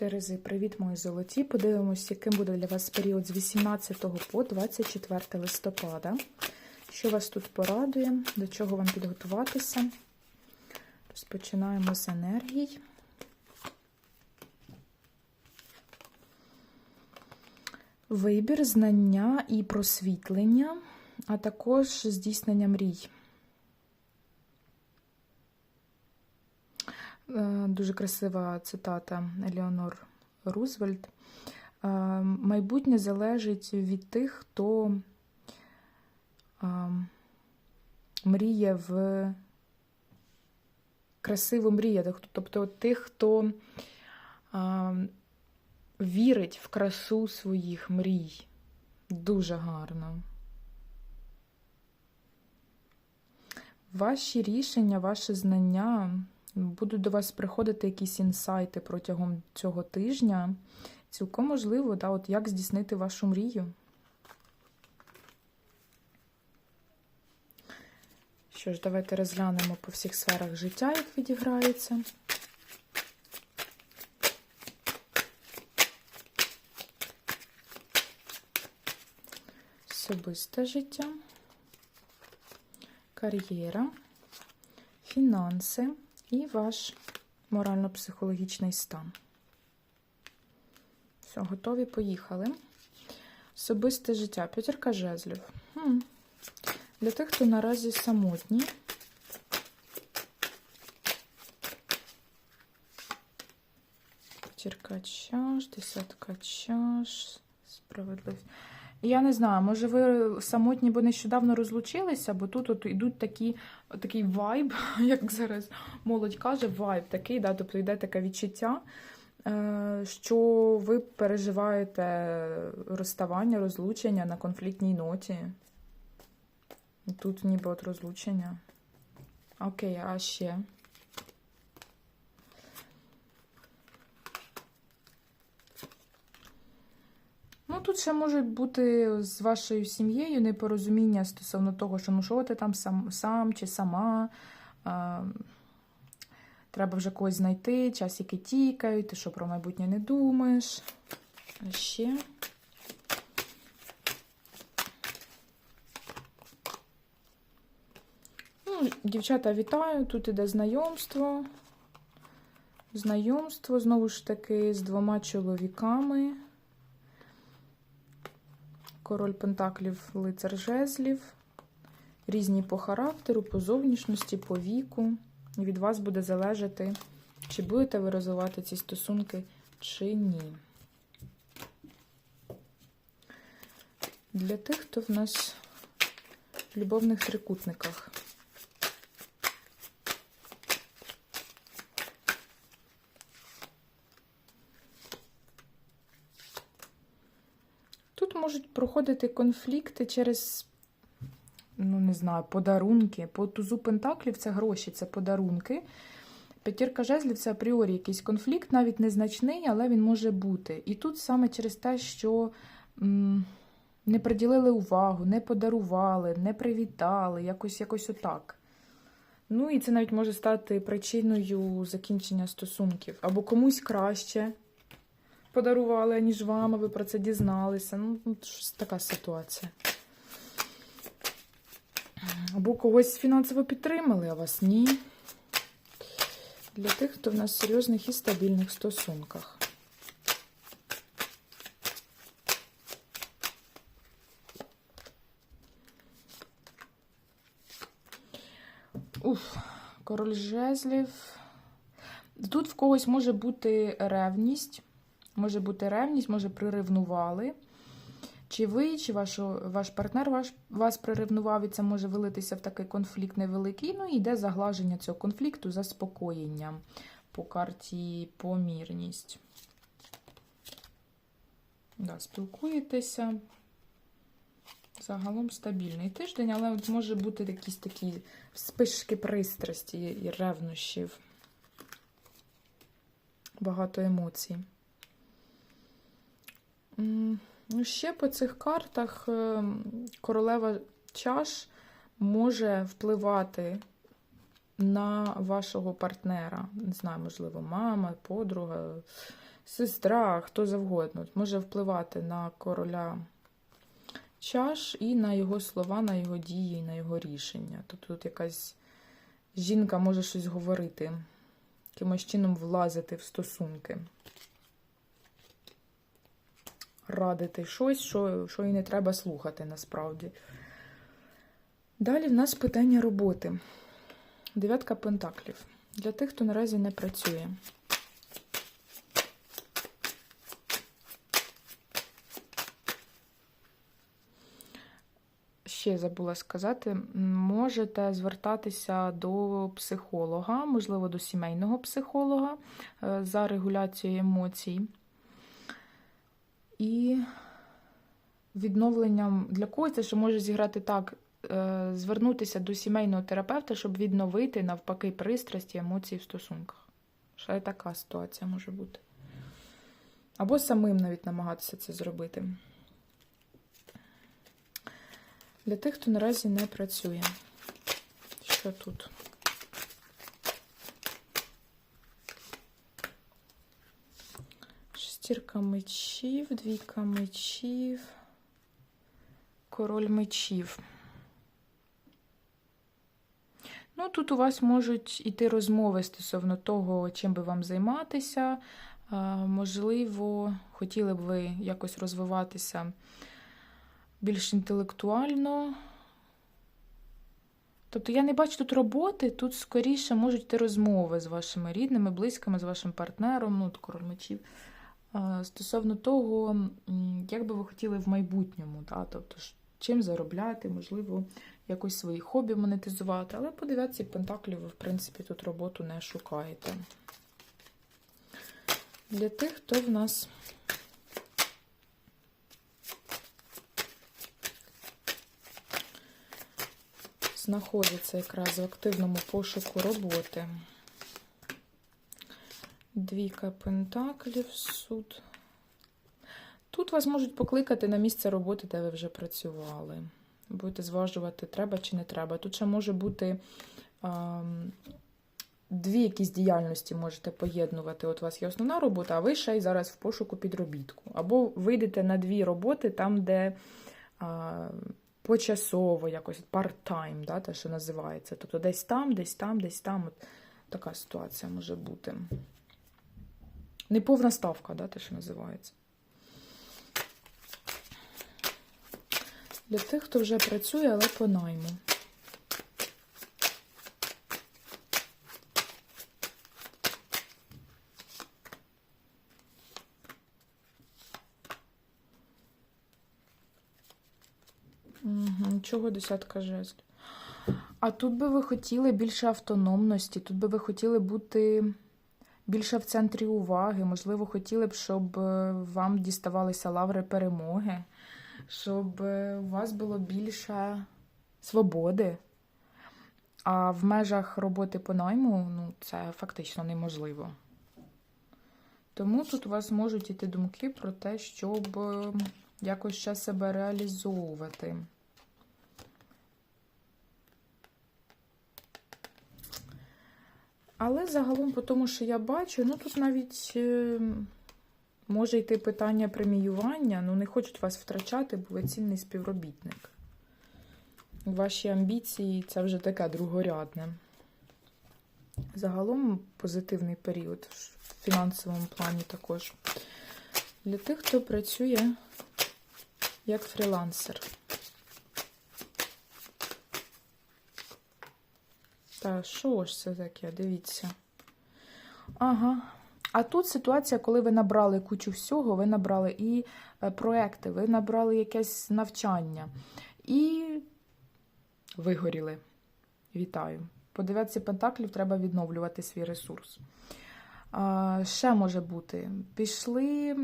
Терези, привіт, мої золоті. Подивимось, яким буде для вас період з 18 по 24 листопада. Що вас тут порадує, до чого вам підготуватися? Розпочинаємо з енергій. Вибір, знання і просвітлення, а також здійснення мрій. Дуже красива цитата Елеонор Рузвельт. Е, Майбутнє залежить від тих, хто е, мріє в красиво мріє, тобто тих, хто вірить в красу своїх мрій. Дуже гарно. Ваші рішення, ваші знання. Будуть до вас приходити якісь інсайти протягом цього тижня. Цілком можливо, да, от як здійснити вашу мрію. Що ж, давайте розглянемо по всіх сферах життя, як відіграється. Особисте життя, кар'єра, фінанси і ваш морально-психологічний стан. Все, готові, поїхали. Особисте життя. П'ятірка жезлів. Хм. Для тих, хто наразі самотній. П'ятірка чаш, десятка чаш, справедливість. Я не знаю, може ви самотні, бо нещодавно розлучилися, бо тут от йдуть такі, такий вайб, як зараз молодь каже, вайб такий, да, тобто йде таке відчуття, е, що ви переживаєте розставання, розлучення на конфліктній ноті. Тут ніби от розлучення. Окей, а ще. Ну, тут ще можуть бути з вашою сім'єю непорозуміння стосовно того, що ну що ти там сам сам чи сама. А, треба вже когось знайти, часики тікають, ти що про майбутнє не думаєш. А ще. Ну, Дівчата, вітаю, тут іде знайомство. Знайомство, знову ж таки, з двома чоловіками. Король Пентаклів, лицар жезлів. Різні по характеру, по зовнішності, по віку. Від вас буде залежати, чи будете ви розвивати ці стосунки, чи ні. Для тих, хто в нас в любовних трикутниках. Тут можуть проходити конфлікти через, ну, не знаю, подарунки. По тузу Пентаклів це гроші, це подарунки. П'ятірка жезлів це апріорі якийсь конфлікт, навіть незначний, але він може бути. І тут саме через те, що м, не приділили увагу, не подарували, не привітали, якось якось отак. Ну, і це навіть може стати причиною закінчення стосунків. Або комусь краще подарували, ніж вам, ви про це дізналися. Ну, щось така ситуація. Або когось фінансово підтримали, а вас ні. Для тих, хто в нас в серйозних і стабільних стосунках. Уф, король жезлів. Тут в когось може бути ревність. Може бути ревність, може приревнували. Чи ви, чи ваш, ваш партнер ваш, вас приревнував, і це може вилитися в такий конфлікт невеликий. Ну і йде заглаження цього конфлікту, заспокоєння по карті помірність. Да, Спілкуєтеся. Загалом стабільний тиждень, але от може бути якісь такі спишки пристрасті і ревнощів. Багато емоцій. Ну, ще по цих картах королева чаш може впливати на вашого партнера. Не знаю, можливо, мама, подруга, сестра, хто завгодно. Може впливати на короля чаш і на його слова, на його дії, на його рішення. Тобто тут якась жінка може щось говорити, якимось чином влазити в стосунки. Радити щось, що, що і не треба слухати насправді. Далі в нас питання роботи. Дев'ятка пентаклів. Для тих, хто наразі не працює. Ще забула сказати, можете звертатися до психолога, можливо, до сімейного психолога е, за регуляцією емоцій. І відновленням для когось це ще може зіграти так, е, звернутися до сімейного терапевта, щоб відновити навпаки пристрасті, емоції в стосунках. Ще така ситуація може бути. Або самим навіть намагатися це зробити. Для тих, хто наразі не працює. Що тут? Шестірка мечів, двійка мечів, король мечів. Ну, тут у вас можуть іти розмови стосовно того, чим би вам займатися. Можливо, хотіли б ви якось розвиватися більш інтелектуально. Тобто я не бачу тут роботи, тут скоріше можуть йти розмови з вашими рідними, близькими, з вашим партнером, ну, король мечів, стосовно того, як би ви хотіли в майбутньому. Да? Тобто, чим заробляти, можливо, якось свої хобі монетизувати. Але по дев'ятці пентаклів ви, в принципі, тут роботу не шукаєте. Для тих, хто в нас знаходиться якраз в активному пошуку роботи. Двійка пентаклів, суд. Тут вас можуть покликати на місце роботи, де ви вже працювали. Будете зважувати, треба чи не треба. Тут ще може бути а, дві якісь діяльності можете поєднувати. От у вас є основна робота, а ви ще й зараз в пошуку підробітку. Або вийдете на дві роботи там, де а, почасово, якось part-time, да, те, що називається. Тобто десь там, десь там, десь там. От Така ситуація може бути. Неповна ставка, да, те, що називається. Для тих, хто вже працює, але по найму. Чого десятка жезлів? А тут би ви хотіли більше автономності, тут би ви хотіли бути більше в центрі уваги. Можливо, хотіли б, щоб е, вам діставалися лаври перемоги, щоб е, у вас було більше свободи. А в межах роботи по найму ну, це фактично неможливо. Тому тут у вас можуть іти думки про те, щоб е, якось ще себе реалізовувати. Але загалом, по тому, що я бачу, ну тут навіть е, може йти питання преміювання, ну не хочуть вас втрачати, бо ви цінний співробітник. Ваші амбіції це вже таке другорядне. Загалом позитивний період в фінансовому плані також. Для тих, хто працює як фрілансер. Та що ж це таке? Дивіться. Ага. А тут ситуація, коли ви набрали кучу всього, ви набрали і е, проекти, ви набрали якесь навчання. І вигоріли. Вітаю. По дев'ятці пентаклів треба відновлювати свій ресурс. А, Ще може бути. Пішли,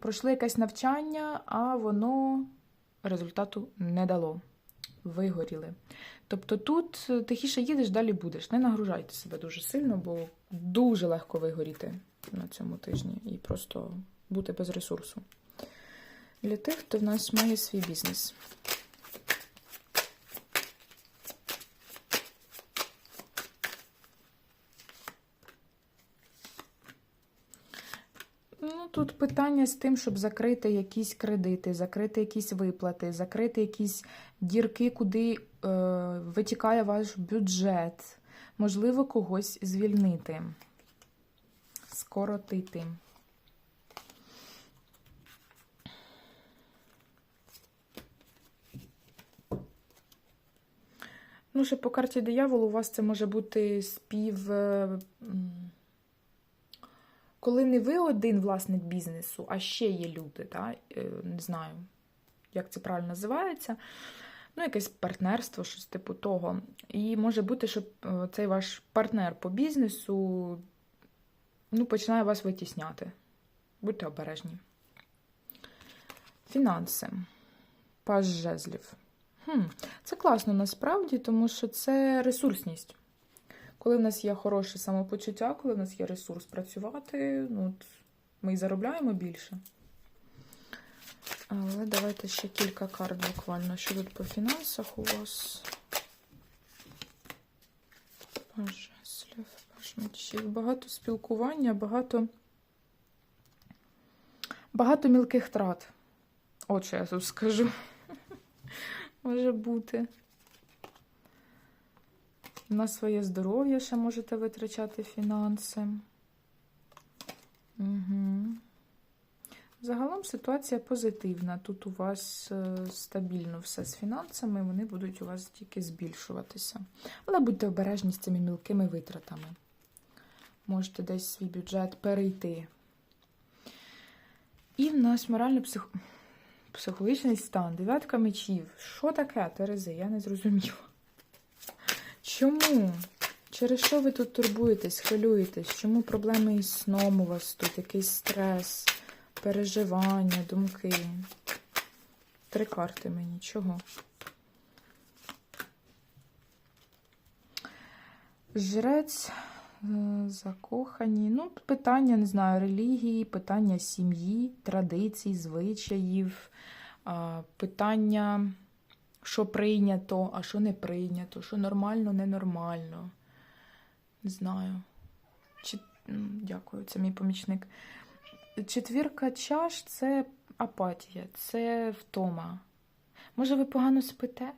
пройшли якесь навчання, а воно результату не дало. Вигоріли. Тобто тут тихіше їдеш, далі будеш. Не нагружайте себе дуже сильно, бо дуже легко вигоріти на цьому тижні і просто бути без ресурсу. Для тих, хто в нас має свій бізнес. Ну, тут питання з тим, щоб закрити якісь кредити, закрити якісь виплати, закрити якісь дірки, куди е, витікає ваш бюджет. Можливо, когось звільнити, скоротити. Ну, ще по карті дияволу у вас це може бути спів. Коли не ви один власник бізнесу, а ще є люди, та? е, не знаю, як це правильно називається. Ну, якесь партнерство, щось типу того. І може бути, що е, цей ваш партнер по бізнесу ну, починає вас витісняти. Будьте обережні. Фінанси. Паж жезлів. Хм, це класно насправді, тому що це ресурсність. Коли в нас є хороше самопочуття, коли в нас є ресурс працювати, ну, ми і заробляємо більше. Але давайте ще кілька карт буквально. Що тут по фінансах у вас? Паж жезлів, паж. Багато спілкування, багато, багато мілких трат. От що я тут скажу. Може бути. На своє здоров'я ще можете витрачати фінанси. Угу. Загалом ситуація позитивна. Тут у вас е, стабільно все з фінансами, вони будуть у вас тільки збільшуватися. Але будьте обережні з цими мілкими витратами. Можете десь свій бюджет перейти. І в нас морально-псих... психологічний стан. Дев'ятка мечів. Що таке, Терези? Я не зрозуміла. Чому? Через що ви тут турбуєтесь, хвилюєтесь? Чому проблеми із сном у вас тут? Якийсь стрес, переживання, думки? Три карти мені. Чого? Жрець, е, закохані. Ну, питання, не знаю, релігії, питання сім'ї, традицій, звичаїв, питання що прийнято, а що не прийнято, що нормально, ненормально. Не знаю. Чи... Дякую, це мій помічник. Четвірка чаш це апатія, це втома. Може, ви погано спите?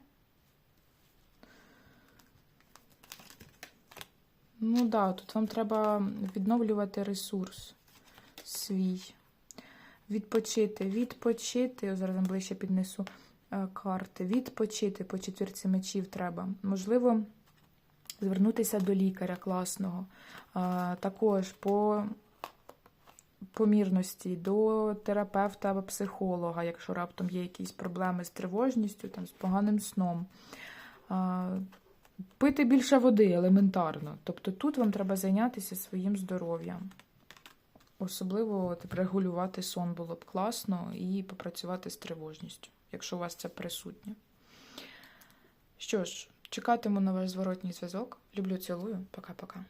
Ну так, да, тут вам треба відновлювати ресурс свій. Відпочити, відпочити. Ось Зараз вам ближче піднесу карти. Відпочити по четвірці мечів треба. Можливо, звернутися до лікаря класного. Також по помірності, до терапевта або психолога, якщо раптом є якісь проблеми з тривожністю, там, з поганим сном. Пити більше води елементарно. Тобто тут вам треба зайнятися своїм здоров'ям. Особливо регулювати сон було б класно і попрацювати з тривожністю, якщо у вас це присутнє. Що ж, чекатиму на ваш зворотній зв'язок. Люблю, цілую. Пока-пока.